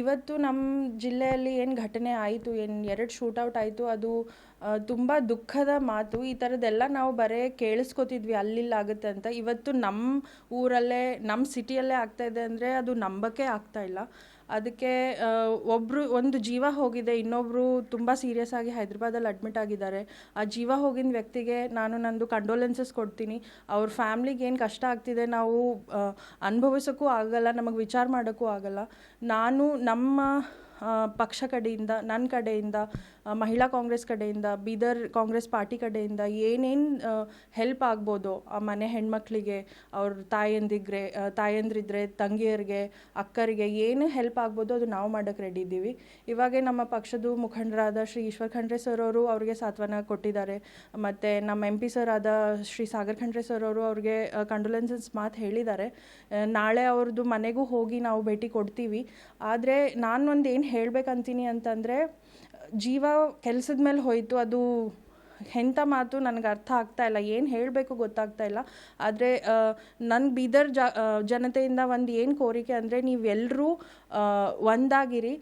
ಇವತ್ತು ನಮ್ಮ ಜಿಲ್ಲೆಯಲ್ಲಿ ಏನು ಘಟನೆ ಆಯಿತು, ಏನು ಎರಡು ಶೂಟೌಟ್ ಆಯಿತು, ಅದು ತುಂಬ ದುಃಖದ ಮಾತು. ಈ ಥರದ್ದೆಲ್ಲ ನಾವು ಬರೀ ಕೇಳಿಸ್ಕೊತಿದ್ವಿ ಅಲ್ಲಿಲ್ಲ ಆಗುತ್ತೆ ಅಂತ. ಇವತ್ತು ನಮ್ಮ ಊರಲ್ಲೇ ನಮ್ಮ ಸಿಟಿಯಲ್ಲೇ ಆಗ್ತಾಯಿದೆ ಅಂದರೆ ಅದು ನಂಬಕ್ಕೆ ಆಗ್ತಾ ಇಲ್ಲ. ಅದಕ್ಕೆ ಒಬ್ಬರು ಒಂದು ಜೀವ ಹೋಗಿದೆ ಇನ್ನೊಬ್ಬರು ತುಂಬ ಸೀರಿಯಸ್ ಆಗಿ ಹೈದ್ರಾಬಾದಲ್ಲಿ ಅಡ್ಮಿಟ್ ಆಗಿದ್ದಾರೆ. ಆ ಜೀವ ಹೋಗಿನ ವ್ಯಕ್ತಿಗೆ ನಾನು ನಂದು ಕಂಡೋಲೆನ್ಸಸ್ ಕೊಡ್ತೀನಿ. ಅವ್ರ ಫ್ಯಾಮ್ಲಿಗೆ ಏನು ಕಷ್ಟ ಆಗ್ತಿದೆ ನಾವು ಅನುಭವಿಸೋಕ್ಕೂ ಆಗಲ್ಲ, ನಮಗೆ ವಿಚಾರ ಮಾಡೋಕ್ಕೂ ಆಗಲ್ಲ. ನಾನು ನಮ್ಮ ಪಕ್ಷ ಕಡೆಯಿಂದ ನನ್ನ ಕಡೆಯಿಂದ ಮಹಿಳಾ ಕಾಂಗ್ರೆಸ್ ಕಡೆಯಿಂದ, ಬೀದರ್ ಕಾಂಗ್ರೆಸ್ ಪಾರ್ಟಿ ಕಡೆಯಿಂದ ಏನೇನು ಹೆಲ್ಪ್ ಆಗ್ಬೋದು ಆ ಮನೆ ಹೆಣ್ಮಕ್ಳಿಗೆ, ಅವ್ರ ತಾಯಂದಿಗ್ರೆ ತಾಯಂದ್ರಿದ್ರೆ, ತಂಗಿಯರಿಗೆ, ಅಕ್ಕರಿಗೆ ಏನು ಹೆಲ್ಪ್ ಆಗ್ಬೋದು ಅದು ನಾವು ಮಾಡೋಕ್ಕೆ ರೆಡಿ ಇದ್ದೀವಿ. ಇವಾಗೆ ನಮ್ಮ ಪಕ್ಷದ ಮುಖಂಡರಾದ ಶ್ರೀ ಈಶ್ವರ್ ಖಂಡ್ರೆ ಸರ್ ಅವರು ಅವ್ರಿಗೆ ಸಾತ್ವನ ಕೊಟ್ಟಿದ್ದಾರೆ. ಮತ್ತು ನಮ್ಮ ಎಂ ಪಿ ಸರ್ ಆದ ಶ್ರೀ ಸಾಗರ್ ಖಂಡ್ರೆ ಸರ್ ಅವರು ಅವ್ರಿಗೆ ಕಂಡೋಲೆನ್ಸಸ್ ಮಾತು ಹೇಳಿದ್ದಾರೆ. ನಾಳೆ ಅವ್ರದ್ದು ಮನೆಗೂ ಹೋಗಿ ನಾವು ಭೇಟಿ ಕೊಡ್ತೀವಿ. ಆದರೆ ನಾನು ಒಂದು ಹೇಳ್ಬೇಕಂತೀನಿ ಅಂತಂದರೆ ಜೀವ ಕೆಲಸದ ಮೇಲೆ ಹೋಯಿತು ಅದು ಎಂಥ ಮಾತು ನನಗೆ ಅರ್ಥ ಆಗ್ತಾ ಇಲ್ಲ ಏನು ಹೇಳಬೇಕು ಗೊತ್ತಾಗ್ತಾ ಇಲ್ಲ. ಆದರೆ ನನ್ನ ಬೀದರ್ ಜ ಜನತೆಯಿಂದ ಒಂದು ಏನು ಕೋರಿಕೆ ಅಂದರೆ ನೀವೆಲ್ಲರೂ ಒಂದಾಗಿರಿ.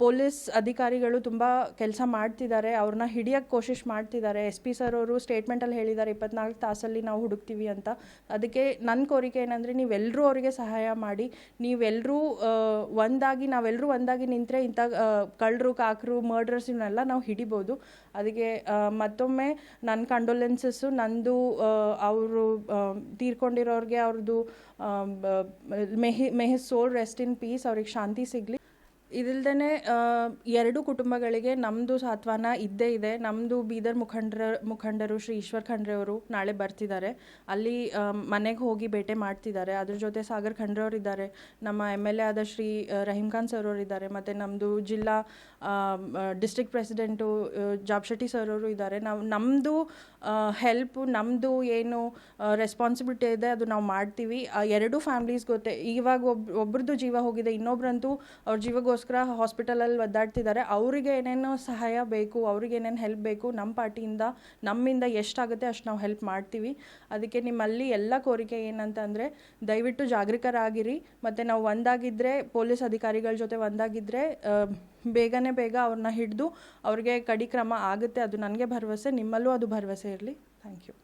ಪೊಲೀಸ್ ಅಧಿಕಾರಿಗಳು ತುಂಬ ಕೆಲಸ ಮಾಡ್ತಿದ್ದಾರೆ ಅವ್ರನ್ನ ಹಿಡಿಯೋಕ್ಕೆ ಕೋಶಿಶ್ ಮಾಡ್ತಿದ್ದಾರೆ ಎಸ್ ಪಿ ಸರ್ ಅವರು ಸ್ಟೇಟ್ಮೆಂಟಲ್ಲಿ ಹೇಳಿದ್ದಾರೆ ಇಪ್ಪತ್ನಾಲ್ಕು ತಾಸಲ್ಲಿ ನಾವು ಹುಡುಕ್ತೀವಿ ಅಂತ. ಅದಕ್ಕೆ ನನ್ನ ಕೋರಿಕೆ ಏನಂದರೆ ನೀವೆಲ್ಲರೂ ಅವರಿಗೆ ಸಹಾಯ ಮಾಡಿ ನೀವೆಲ್ಲರೂ ಒಂದಾಗಿ ನಾವೆಲ್ಲರೂ ಒಂದಾಗಿ ನಿಂತರೆ ಇಂಥ ಕಳ್ಳರು ಕಾಕರು ಮರ್ಡರ್ಸ್ ಇವನ್ನೆಲ್ಲ ನಾವು ಹಿಡಿಬೋದು. ಅದಕ್ಕೆ ಆ, ಮತ್ತೊಮ್ಮೆ ನನ್ನ ಕಂಡೋಲೆನ್ಸಸ್ಸು ನಂದು ಅವರು ತೀರ್ಕೊಂಡಿರೋರಿಗೆ ಅವ್ರದ್ದು may his may his soul rest in peace ಅವ್ರಿಗೆ ಶಾಂತಿ ಸಿಗಲಿ. ಇದಿಲ್ದೇ ಎರಡು ಕುಟುಂಬಗಳಿಗೆ ನಮ್ಮದು ಸಾಂತ್ವನ ಇದ್ದೇ ಇದೆ. ನಮ್ಮದು ಬೀದರ್ ಮುಖಂಡರ, ಮುಖಂಡರು ಶ್ರೀ ಈಶ್ವರ್ ಖಂಡ್ರೆ ಅವರು ನಾಳೆ ಬರ್ತಿದ್ದಾರೆ. ಅಲ್ಲಿ ಮನೆಗೆ ಹೋಗಿ ಭೇಟಿ ಮಾಡ್ತಿದ್ದಾರೆ. ಅದ್ರ ಜೊತೆ ಸಾಗರ್ ಖಂಡ್ರೆ ಅವರು ಇದ್ದಾರೆ. ನಮ್ಮ ಎಂ ಎಲ್ ಎ ಆದ ಶ್ರೀ ರಹೀಂ ರಹೀಮ್ ಖಾನ್ ಸರ್ ಅವರು ಇದ್ದಾರೆ. ಮತ್ತು ನಮ್ಮದು ಜಿಲ್ಲಾ ಡಿಸ್ಟ್ರಿಕ್ಟ್ ಪ್ರೆಸಿಡೆಂಟು ಜಾಬ್ ಶೆಟ್ಟಿ ಸರ್ ಅವರು ಇದ್ದಾರೆ. ನಾವು ನಮ್ಮದು ಹೆಲ್ಪ್ ನಮ್ಮದು ಏನು ರೆಸ್ಪಾನ್ಸಿಬಿಲಿಟಿ ಇದೆ, ಅದು ನಾವು ಮಾಡ್ತೀವಿ. ಎರಡೂ ಫ್ಯಾಮ್ಲೀಸ್ ಗೊತ್ತೇ. ಇವಾಗ ಒಬ್, ಒಬ್ರದ್ದು ಜೀವ ಹೋಗಿದೆ, ಇನ್ನೊಬ್ರಂತೂ ಅವ್ರ ಜೀವಗೋಸ್ಕರ ಹಾಸ್ಪಿಟಲಲ್ಲಿ ಒದ್ದಾಡ್ತಿದ್ದಾರೆ. ಅವರಿಗೆ ಏನೇನು ಸಹಾಯ ಬೇಕು, ಅವ್ರಿಗೆ ಏನೇನು ಹೆಲ್ಪ್ ಬೇಕು ನಮ್ಮ ಪಾರ್ಟಿಯಿಂದ, ನಮ್ಮಿಂದ ಎಷ್ಟಾಗುತ್ತೆ ಅಷ್ಟು ನಾವು ಹೆಲ್ಪ್ ಮಾಡ್ತೀವಿ. ಅದಕ್ಕೆ ನಿಮ್ಮಲ್ಲಿ ಎಲ್ಲ ಕೋರಿಕೆ ಏನಂತಂದರೆ, ದಯವಿಟ್ಟು ಜಾಗೃತರಾಗಿರಿ ಮತ್ತು ನಾವು ಒಂದಾಗಿದ್ದರೆ ಪೊಲೀಸ್ ಅಧಿಕಾರಿಗಳ ಜೊತೆ ಒಂದಾಗಿದ್ದರೆ ಬೇಗನೆ ಬೇಗ ಅವ್ರನ್ನ ಹಿಡಿದು ಅವ್ರಿಗೆ ಕಡಿ ಕ್ರಮ ಆಗುತ್ತೆ. ಅದು ನನಗೆ ಭರವಸೆ, ನಿಮ್ಮಲ್ಲೂ ಅದು ಭರವಸೆ ಇರಲಿ. Thank you